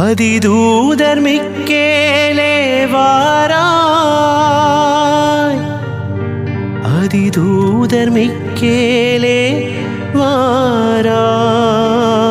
அதிதூதர் மிக்கேலே வாராய். அதிதூதர் மிக்கேலே வாராய்.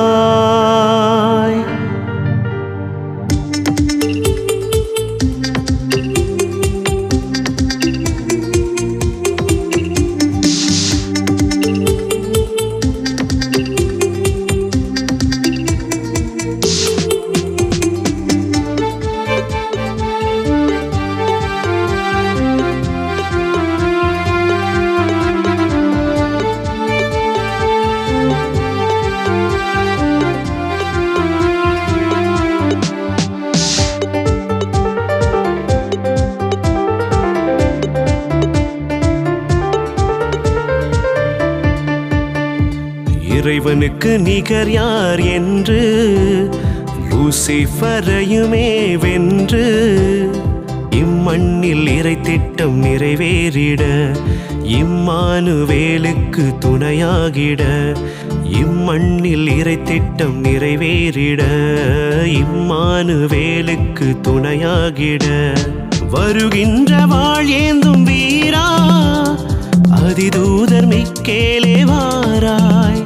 இறைவனுக்கு நிகர் யார் என்று? லூசிஃபரையுமே வென்று இம்மண்ணில் இறை திட்டம் நிறைவேறிட இம்மானுவேலுக்கு துணையாகிட இம்மண்ணில் இறை திட்டம் நிறைவேறிட இம்மானுவேலுக்கு துணையாகிட. வருகின்ற வாழேந்தும் வீரா அதிதூதர் மிக்கேலே வாராய்.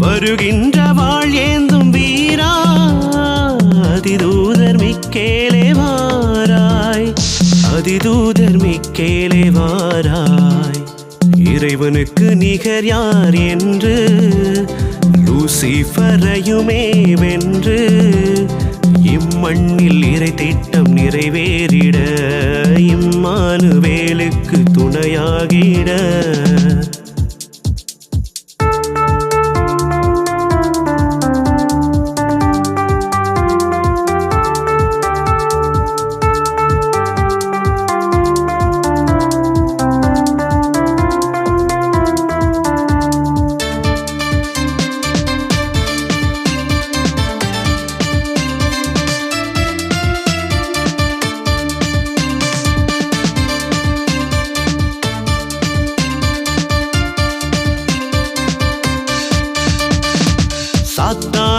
வருகின்ற வாழ் ஏந்தும் வீரா அதிதூதர் மிக்கேலே வாராய். அதிதூதர் மிக்கேலே வாராய். இறைவனுக்கு நிகர் யார் என்று லூசிஃபரையுமே வென்று இம்மண்ணில் இறை திட்டம் நிறைவேறிட இம்மானுவேலுக்கு துணையாகிட.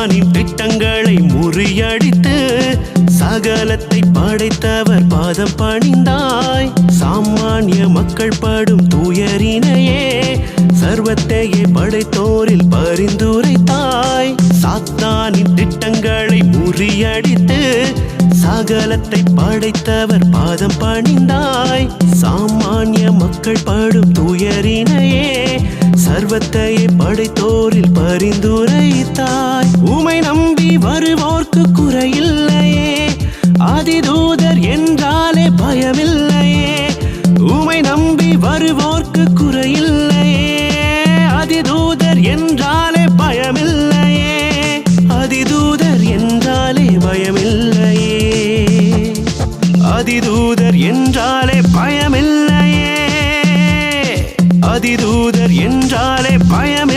சாத்தானின் திட்டங்களை முறியடித்து சகலத்தை படைத்தவர் பாதம் பணிந்தாய். சாமானிய மக்கள் படும் துயரினையே சர்வத்தையே படைத்தோரில் பரிந்துரைத்தாய். சாத்தானின் திட்டங்களை முறியடித்து சகலத்தை படைத்தவர் பாதம் பணிந்தாய். சாமானிய மக்கள் படும் துயரினையே சர்வத்தையே படைத்தோரில் பரிந்துரைத்தாய். உமை நம்பி வருவோர்க்கு குறையில்லையே. அதிதூதர் அதிதூதர் என்றாலே பயம்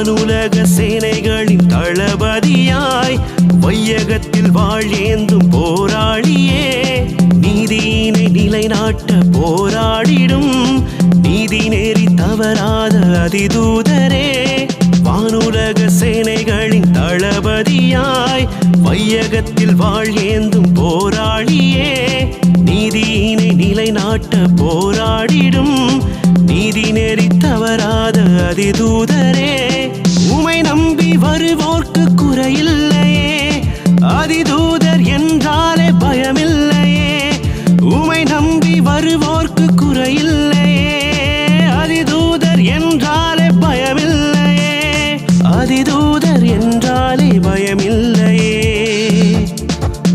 வானுலக சேனைகளின் தளபதியாய் வையகத்தில் வாழேந்தும் போராளியே நீதியினை நிலைநாட்ட போராடிடும் நீதி நெறி தவறாத அதிதூதரே. வானுலக சேனைகளின் தளபதியாய் வையகத்தில் வாழேந்தும் போராளியே நீதியினை நிலைநாட்ட போராடிடும் நீதி நெறி தவறாத அதிதூதரே. வருவோர்க்கு குறையில்லையே. அதிதூதர் என்றாலே பயமில்லையே. உமை நம்பி வருவோர்க்கு குறையில்லையே. அதிதூதர் என்றாலே பயமில்லையே. அதிதூதர் என்றாலே பயமில்லையே.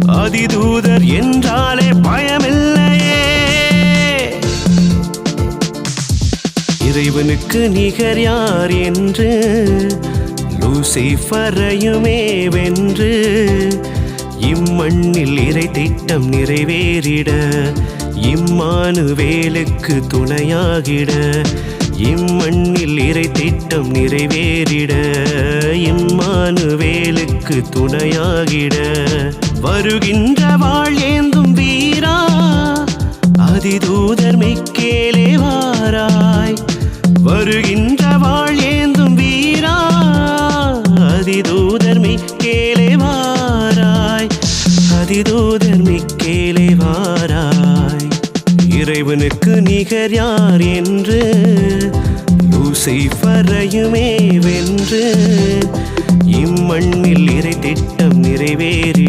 அதிதூதர் என்றாலே பயமில்லையே. இறைவனுக்கு நிகர் யார் என்று லூசிஃபரையுமே வென்று இம்மண்ணில் இறை திட்டம் நிறைவேறிட இம்மானுவேலுக்கு துணையாகிட இம்மண்ணில் இறை திட்டம் நிறைவேறிட இம்மானுவேலுக்கு துணையாகிட. வருகின்ற வாழேந்தும் வீரா அதிதூதர் மிக்கேலே வாராய். வருகின்ற இறைவனுக்கு நிகர் யார் என்று? லூசிஃபரையுமே வென்று இம்மண்ணில் இறை திட்டம் நிறைவேறி